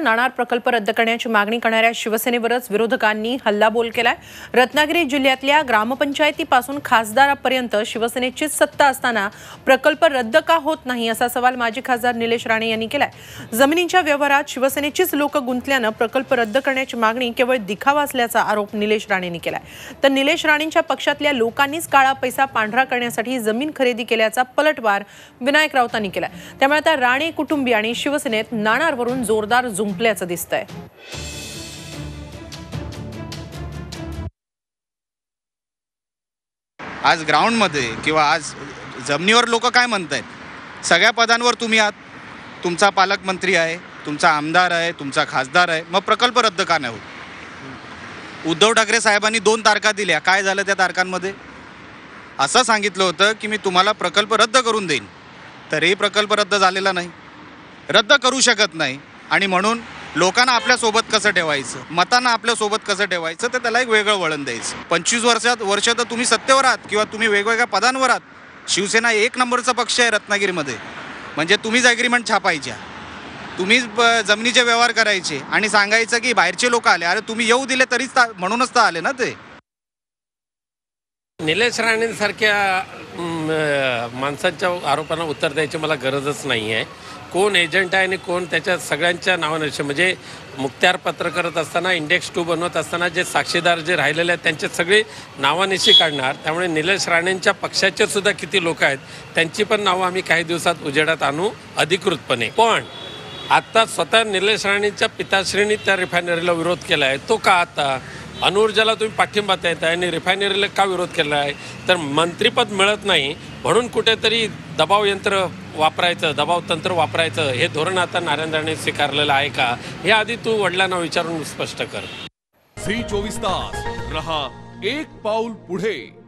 नाणार प्रकल्प रद्द करण्याची मागणी करणाऱ्या शिवसेनेवरच विरोधकांनी हल्लाबोल केलाय. रत्नागिरी जिल्ह्यातल्या ग्रामपंचायतीपासून खासदारापर्यंत शिवसेनेचीच सत्ता असताना प्रकल्प रद्द का होत नाही असा सवाल माजी खासदार निलेश राणे यांनी केलाय. जमिनीच्या व्यवहारात शिवसेनेचीच लोक गुंतल्यानं प्रकल्प रद्द करण्याची मागणी केवळ दिखावा असल्याचा आरोप निलेश राणेंनी केलाय. तर निलेश राणेंच्या पक्षातल्या लोकांनीच काळा पैसा पांढरा करण्यासाठी जमीन खरेदी केल्याचा पलटवार विनायक राऊतांनी केलाय. त्यामुळे आता राणे कुटुंबी आणि शिवसेनेत नाणारवरून जोरदार झुंपल्याचं दिसतंय आज ग्राउंडमध्ये किंवा आज जमिनीवर लोक काय म्हणत आहेत सगळ्या पदांवर तुम्ही आहात तुमचा पालकमंत्री आहे तुमचा आमदार आहे तुमचा खासदार आहे मग प्रकल्प रद्द का नाही होत उद्धव ठाकरे साहेबांनी दोन तारखा दिल्या काय झालं त्या तारखांमध्ये असं सांगितलं होतं की मी तुम्हाला प्रकल्प रद्द करून देईन तरीही प्रकल्प रद्द झालेला नाही रद्द करू शकत नाही आणि म्हणून लोकांना आपल्यासोबत कसं ठेवायचं? मतांना आपल्यासोबत कसं ठेवायचं? तर त्याला एक वेगळं वळण द्यायचं. पंचवीस वर्षात वर्ष तर तुम्ही सत्तेवर आहात किंवा तुम्ही वेगवेगळ्या पदांवर आहात. शिवसेना एक नंबरचा पक्ष आहे रत्नागिरीमध्ये. म्हणजे तुम्हीच ॲग्रीमेंट छापायच्या. तुम्हीच ब- जमिनीचे व्यवहार करायचे आणि सांगायचं की बाहेरचे लोक आले. अरे तुम्ही येऊ दिले तरीच म्हणूनच तर आले ना ते. निलेश राणेंसारख्या माणसांच्या आरोपांना उत्तर द्यायची मला गरजच नाही आहे कोण एजंट आहे आणि कोण त्याच्या सगळ्यांच्या नावानिशी म्हणजे मुक्त्यार पत्र करत असताना इंडेक्स टू बनवत असताना जे साक्षीदार जे राहिलेले आहेत त्यांचे सगळे नावानिशी काढणार. त्यामुळे निलेश राणेंच्या पक्षाचे सुद्धा किती लोक आहेत त्यांची पण नावं आम्ही काही दिवसात उजेडात आणू अधिकृतपणे. पण आत्ता स्वतः निलेश राणेंच्या पिताश्रींनी त्या रिफायनरीला विरोध केला आहे तो का आता? अणुऊर्जाला तुम्ही पाठिंबा देत आहे आणि रिफायनरीला का विरोध केला आहे तर मंत्रीपद मिळत नाही म्हणून कुठेतरी दबाव यंत्र वापरायचं दबाव तंत्र वापरायचं हे धोरण आता नारायण राणे स्वीकारलेलं आहे का? हे आधी तू वडिलांना विचारून स्पष्ट कर. झी चोवीस तास रहा एक पाऊल पुढे.